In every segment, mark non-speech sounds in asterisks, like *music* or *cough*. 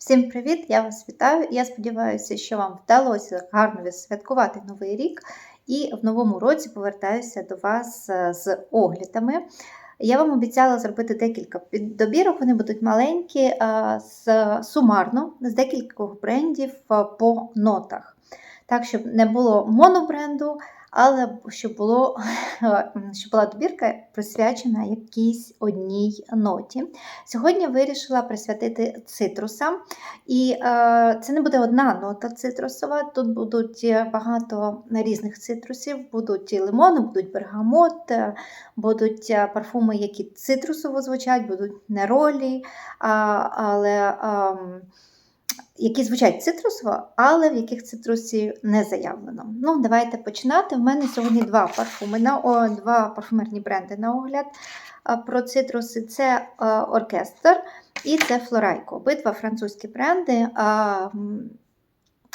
Всім привіт! Я вас вітаю. Я сподіваюся, що вам вдалося гарно відсвяткувати новий рік і в новому році повертаюся до вас е, з оглядами. Я вам обіцяла зробити декілька піддобірок, вони будуть маленькі, е, з, сумарно, з декількох брендів е, по нотах. Так, щоб не було монобренду, але щоб, було, *laughs* щоб була добірка присвячена якійсь одній ноті. Сьогодні вирішила присвятити цитрусам. І е, це не буде одна нота цитрусова. Тут будуть багато різних цитрусів, будуть лимони, будуть бергамот, е, будуть е, парфуми, які цитрусово звучать, будуть неролі, але. А, які звучать цитрусово, але в яких цитрусів не заявлено. Ну, Давайте починати. У мене сьогодні два парфуми, на, о, два парфумерні бренди на огляд про цитруси. Це оркестр і це Флорайко. Обидва французькі бренди.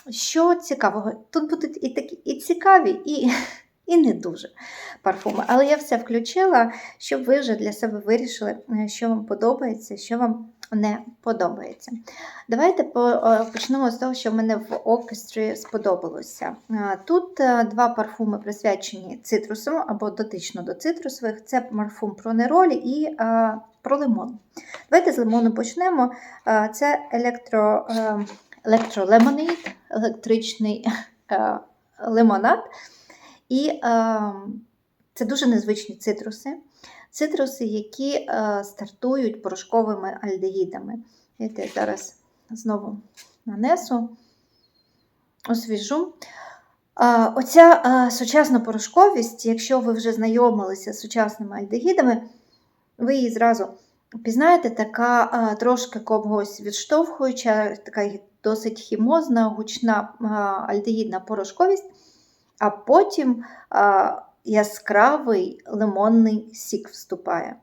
Що цікавого? Тут будуть і такі і цікаві, і *laughs* і не дуже парфуми. Але я все включила, щоб ви вже для себе вирішили, е, що вам подобається, що вам не подобається. Давайте почнемо з того, що мене в оркестрі сподобалося. Е, тут е, два парфуми присвячені цитрусам або дотично до цитрусових. Це парфум про неролі і про лимон. Давайте з лимону почнемо. Це електро, електролемонейд, електричний лимонад. І е, це дуже незвичні цитруси. Цитруси, які е, стартують порошковими альдегідами. Я зараз знову нанесу, освіжу. Оця е, сучасна порошковість, якщо ви вже знайомилися з сучасними альдегідами, ви її зразу пізнаєте, така е, трошки когось відштовхуюча, така досить хімозна, гучна альдегідна порошковість а потім яскравий лимонний сік вступає.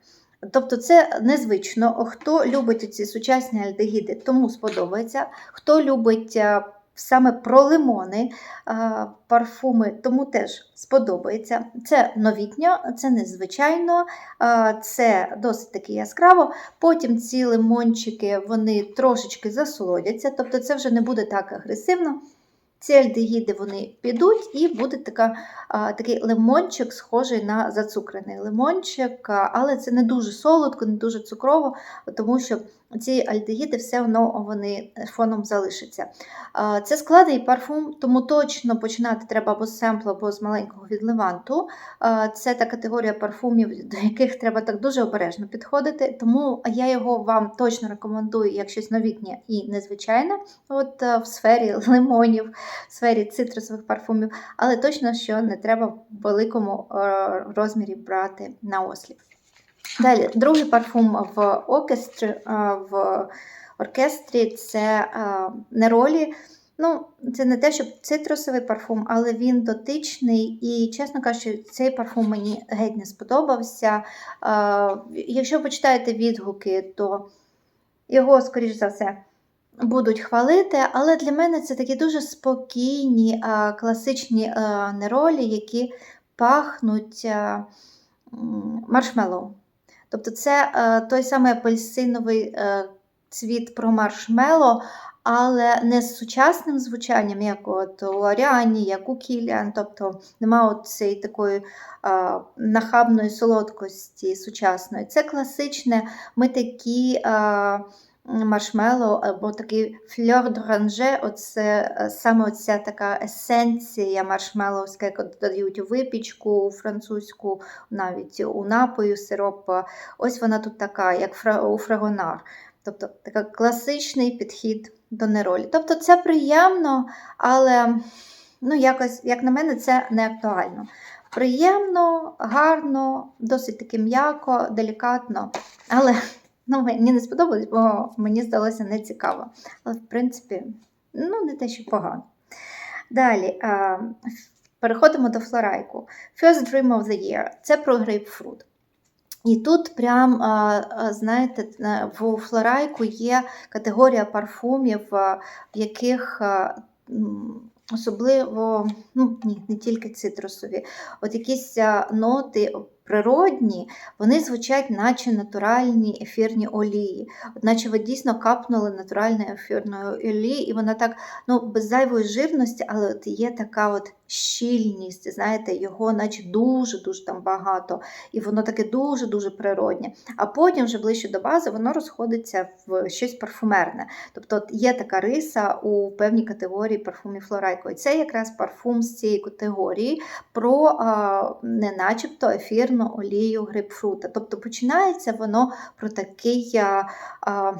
Тобто це незвично. Хто любить ці сучасні альдегіди, тому сподобається. Хто любить саме про лимони парфуми, тому теж сподобається. Це новітньо, це незвичайно, це досить таки яскраво. Потім ці лимончики вони трошечки засолодяться, тобто це вже не буде так агресивно. Ці альдегіди вони підуть, і буде така, такий лимончик, схожий на зацукрений лимончик, але це не дуже солодко, не дуже цукрово, тому що ці альдегіди все одно вони фоном залишаться. Це складний парфум, тому точно починати треба або з семплу, або з маленького відливанту. Це та категорія парфумів, до яких треба так дуже обережно підходити. Тому я його вам точно рекомендую як щось новітнє і незвичайне от в сфері *laughs* лимонів, в сфері цитрусових парфумів, але точно, що не треба в великому розмірі брати на осліп. Далі, другий парфум в оркестрі, е, в оркестрі це е, неролі. Ну, Це не те, щоб цитрусовий парфум, але він дотичний. І, чесно кажучи, цей парфум мені геть не сподобався. Е, якщо почитаєте відгуки, то його, скоріш за все, будуть хвалити. Але для мене це такі дуже спокійні, класичні неролі, які пахнуть маршмеллоу. Тобто це е, той самий апельсиновий е, цвіт про маршмело, але не з сучасним звучанням, як от у Аріані, як у Кіліан. Тобто немає цієї такої е, нахабної солодкості сучасної. Це класичне, ми такі. Е, маршмеллоу або такий фльор д'оранже, оце е, саме оця така есенція маршмеллоуська, яку додають у випічку, у французьку, навіть у напою сироп. Ось вона тут така, як у фрагонар. Тобто такий класичний підхід до неролі. Тобто це приємно, але, ну, якось, як на мене, це не актуально. Приємно, гарно, досить таки м'яко, делікатно, але Ну, Мені не сподобалось, бо мені здалося нецікаво. Але, в принципі, ну, не те, що погано. Далі а, переходимо до флорайку. First Dream of the Year це про грейпфрут. І тут, прям, знаєте, в флорайку є категорія парфумів, в яких особливо, ну, ні, не тільки цитрусові, от якісь ноти природні, вони звучать, наче натуральні ефірні олії. От наче ви дійсно капнули натуральної ефірної олії, і вона так, ну, без зайвої жирності, але от є така от щільність, знаєте, його наче дуже-дуже там багато, і воно таке дуже-дуже природнє. А потім, вже ближче до бази, воно розходиться в щось парфумерне. Тобто є така риса у певній категорії парфумів Флорайко. І це якраз парфум з цієї категорії про а, не начебто ефірну олію грейпфрута. Тобто починається воно про такий, а, а,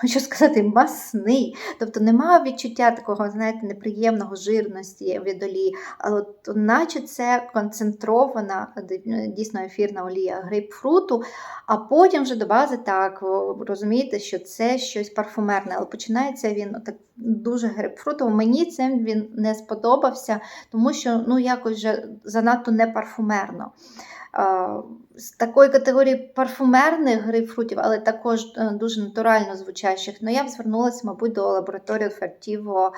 хочу сказати, масний. Тобто немає відчуття такого, знаєте, неприємного жирності від олії, от, наче це концентрована дійсно ефірна олія грейпфруту, а потім вже до бази так, розумієте, що це щось парфумерне, але починається він так дуже грейпфрутово. Мені цим він не сподобався, тому що ну, якось вже занадто не парфумерно. З такої категорії парфумерних грейпфрутів, але також е, дуже натурально звучащих, ну я б звернулася, мабуть, до лабораторії Фертіво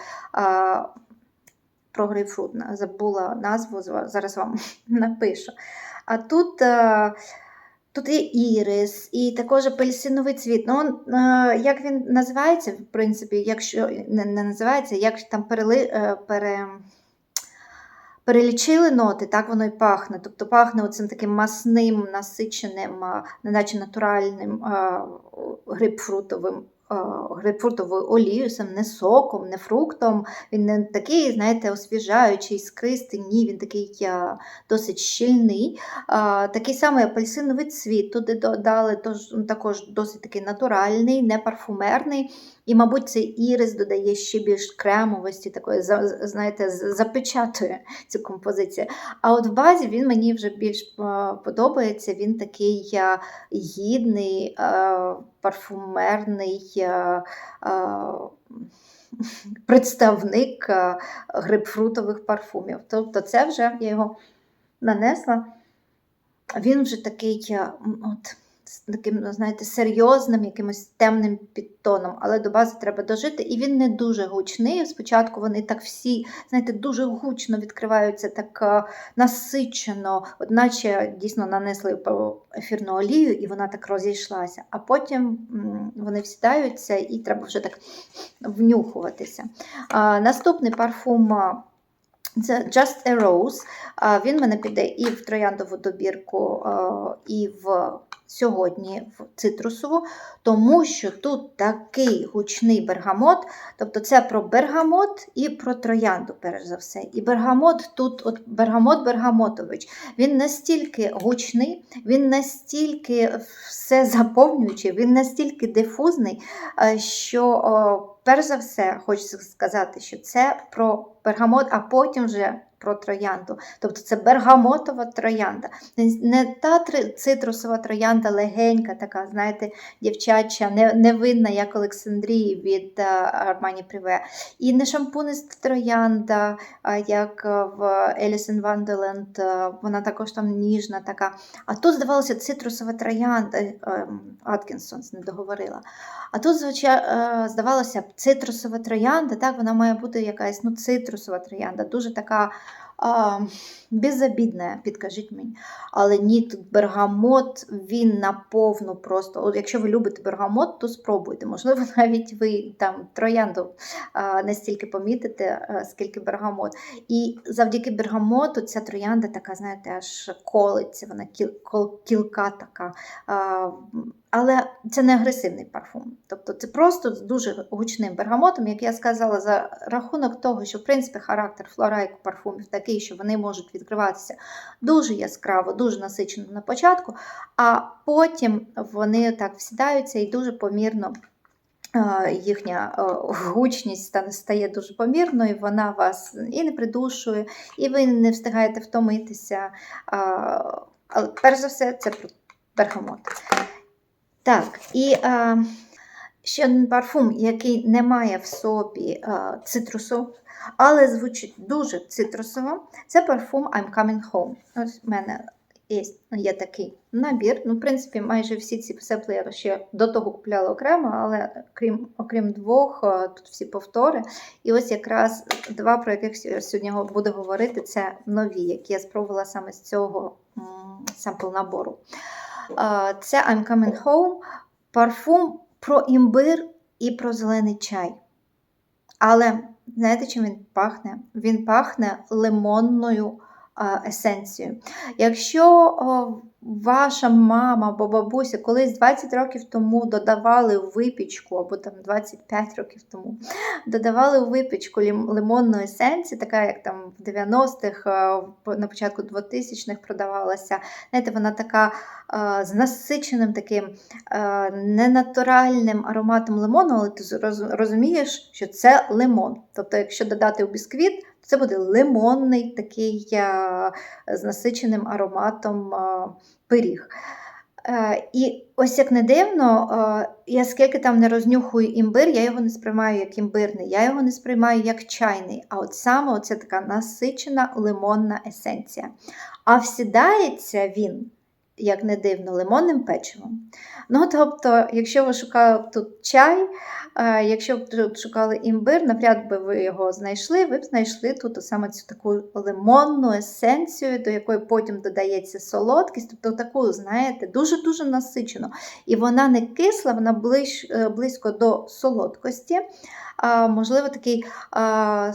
про грейпфрут. Забула назву, зараз вам *laughs* напишу. А тут. е, Тут є ірис, і також апельсиновий цвіт. Ну, е, як він називається, в принципі, якщо не, не називається, як там перели, е, пере, перелічили ноти, так воно і пахне. Тобто пахне оцим таким масним, насиченим, неначе натуральним грейпфрутовим. Грейпфрутовою олією, не соком, не фруктом. Він не такий, знаєте, освіжаючий, іскристий, ні, він такий досить щільний. Такий самий апельсиновий цвіт туди додали, також досить такий натуральний, не парфумерний. І, мабуть, цей ірис додає ще більш кремовості, такої, знаєте, запечатує цю композицію. А от в базі він мені вже більш е, подобається. Він такий е, гідний, е, парфумерний. Представник грейпфрутових парфумів. Тобто, це вже я його нанесла. Він вже такий, от, таким, знаєте, серйозним, якимось темним підтоном, але до бази треба дожити. І він не дуже гучний. Спочатку вони так всі, знаєте, дуже гучно відкриваються, так е, насичено, от наче дійсно нанесли ефірну олію, і вона так розійшлася. А потім вони всідаються і треба вже так внюхуватися. Наступний парфум. це Just a Rose. Він мене піде і в трояндову добірку, і в сьогодні в цитрусову, тому що тут такий гучний бергамот, тобто це про бергамот і про троянду, перш за все. І бергамот тут, от бергамот Бергамотович, він настільки гучний, він настільки все заповнюючий, він настільки дифузний, е, що, перш за все, хочеться сказати, що це про бергамот, а потім вже про троянду. Тобто це бергамотова троянда. Не- та цитрусова троянда легенька, така, знаєте, дівчача, невинна, як Олександрії від е, Armani І не шампуниста троянда, як е, в Alice in Wonderland, е, вона також там ніжна така. А тут, здавалося, цитрусова троянда, ем, Аткінсонс не договорила. А тут, звича- е, здавалося б, цитрусова троянда, так, вона має бути якась ну, цитрусова троянда, дуже така а, безобідна, підкажіть мені. Але ні, тут бергамот, він наповну просто. От якщо ви любите бергамот, то спробуйте. Можливо, *laughs* навіть ви там троянду а, не стільки помітите, а, скільки бергамот. І завдяки бергамоту ця троянда така, знаєте, аж колиться, вона кіл, кол- кілка така. А, але це не агресивний парфум. Тобто це просто з дуже гучним бергамотом, як я сказала, за рахунок того, що в принципі характер флорайку парфумів такий, що вони можуть відкриватися дуже яскраво, дуже насичено на початку, а потім вони так всідаються і дуже помірно. е, Їхня е, гучність стає дуже помірною, вона вас і не придушує, і ви не встигаєте втомитися. Але перш за все, це бергамот. Так, і е, ще один парфум, який не має в собі е, цитрусу, але звучить дуже цитрусово, це парфум I'm Coming Home. Ось в мене є, є такий набір. Ну, в принципі, майже всі ці сепли я ще до того купляла окремо, але крім, окрім двох, е, тут всі повтори. І ось якраз два, про яких я сьогодні буду говорити, це нові, які я спробувала саме з цього сампл набору. Це I'm Coming Home, парфум про імбир і про зелений чай. Але знаєте, чим він пахне? Він пахне лимонною есенцією. Якщо ваша мама або бабуся колись 20 років тому додавали в випічку, або там 25 років тому додавали у випічку лимонну есенцію, така як там в 90-х, на початку 2000-х продавалася. Знаєте, вона така а, з насиченим таким а, ненатуральним ароматом лимону, але ти розумієш, що це лимон. Тобто, якщо додати у бісквіт, це буде лимонний такий з насиченим ароматом пиріг. Е, І ось як не дивно, е, я скільки там не рознюхую імбир, я його не сприймаю як імбирний, я його не сприймаю як чайний. А от саме це така насичена лимонна есенція. А всідається він, як не дивно, лимонним печивом. Ну, тобто, якщо ви шукали тут чай, е, якщо б шукали імбир, навряд би ви його знайшли, ви б знайшли тут саме цю таку лимонну есенцію, до якої потім додається солодкість, тобто таку, знаєте, дуже-дуже насичену. І вона не кисла, вона ближ, е, близько до солодкості. А, можливо, такий а,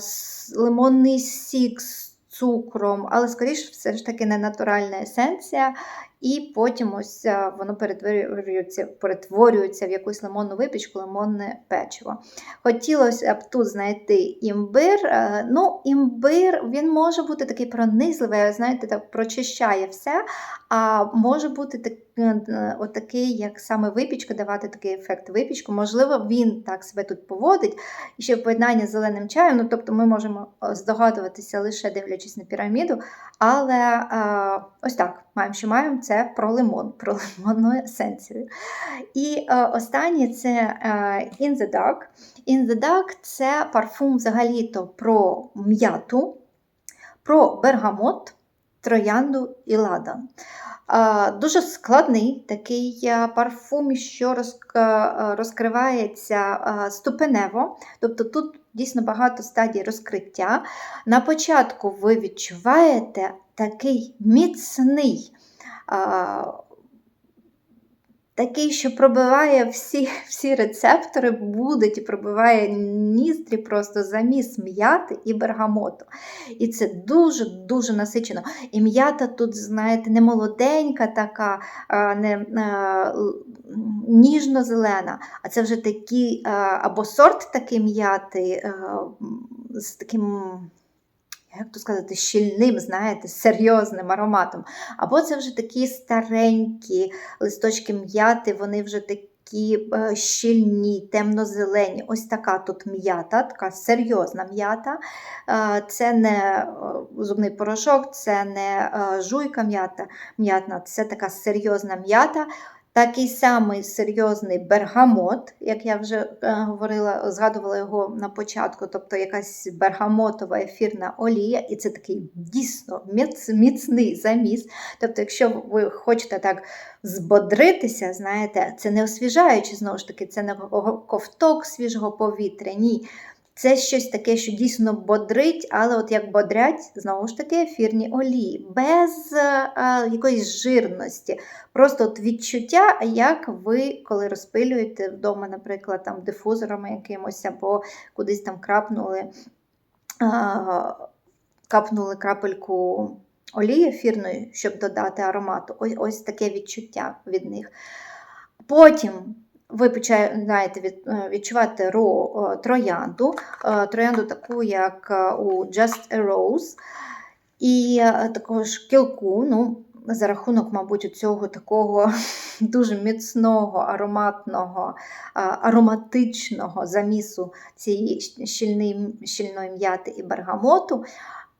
лимонний сік з цукром, але, скоріше, все ж таки не натуральна есенція. І потім ось воно перетворюється, перетворюється в якусь лимонну випічку, лимонне печиво. Хотілося б тут знайти імбир. Е, Ну, імбир він може бути такий пронизливий, знаєте, так прочищає все. А може бути так, е, отакий, як саме випічка, давати такий ефект випічку. Можливо, він так себе тут поводить. І ще в поєднанні з зеленим чаєм. Ну, тобто ми можемо е, здогадуватися лише дивлячись на піраміду. Але е, ось так, маємо, що маємо це про лимон, про лимонну есенцію. І е, останнє це е, In the Dark. In the Dark це парфум взагалі-то про м'яту, про бергамот, троянду і ладан. Е, Дуже складний такий е, парфум, що е, розкривається ступенево. Тобто тут дійсно багато стадій розкриття. На початку ви відчуваєте такий міцний, е, такий, що пробиває всі, *laughs* всі рецептори, будуть і пробиває ніздрі просто заміс м'яти і бергамоту. І це дуже-дуже насичено. І м'ята тут, знаєте, не молоденька така, а, не а, ніжно-зелена, а це вже такий, або сорт такий м'яти а, з таким. Як то сказати, щільним, знаєте, серйозним ароматом. Або це вже такі старенькі листочки м'яти, вони вже такі е, щільні, темно-зелені. Ось така тут м'ята, така серйозна м'ята. Е, Це не е, зубний порошок, це не жуйка м'ята, м'ятна, це така серйозна м'ята. Такий самий серйозний бергамот, як я вже е, говорила, згадувала його на початку, тобто якась бергамотова ефірна олія, і це такий дійсно міц, міцний заміс. Тобто, якщо ви хочете так збодритися, знаєте, це не освіжаючи, знову ж таки, це не ковток свіжого повітря. Ні. Це щось таке, що дійсно бодрить, але от як бодрять, знову ж таки, ефірні олії, без е, е, якоїсь жирності. Просто от відчуття, як ви, коли розпилюєте вдома, наприклад, там дифузорами якимось, або кудись там крапнули, е, капнули крапельку олії ефірної, щоб додати аромату. Ось, ось таке відчуття від них. Потім ви починаєте е, відчувати ро, е, троянду, е, троянду таку, як у Just a Rose, і також кілку. ну, за рахунок, мабуть, цього такого *laughs* дуже міцного, ароматного, ароматичного замісу цієї щільної, щільної м'яти і бергамоту,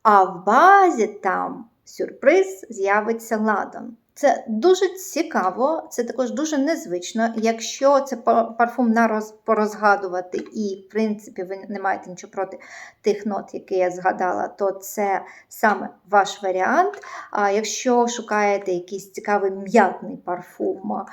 а в базі там сюрприз з'явиться ладан. Це дуже цікаво, це також дуже незвично. Якщо це па- парфум на роз, порозгадувати, і, в принципі, ви не маєте нічого проти тих нот, які я згадала, то це саме ваш варіант. А якщо шукаєте якийсь цікавий м'ятний парфум,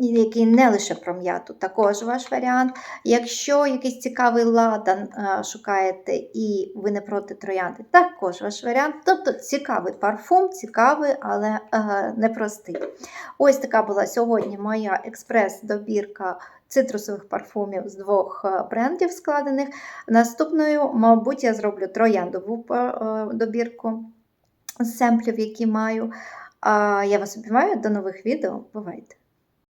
який не лише про м'яту, також ваш варіант. Якщо якийсь цікавий ладан е, шукаєте і ви не проти троянди, також ваш варіант. Тобто цікавий парфум, цікавий, але е, непростий. Ось така була сьогодні моя експрес-добірка цитрусових парфумів з двох е, брендів складених. Наступною, мабуть, я зроблю трояндову добірку семплів, які маю. Я вас обіймаю. До нових відео. Бувайте!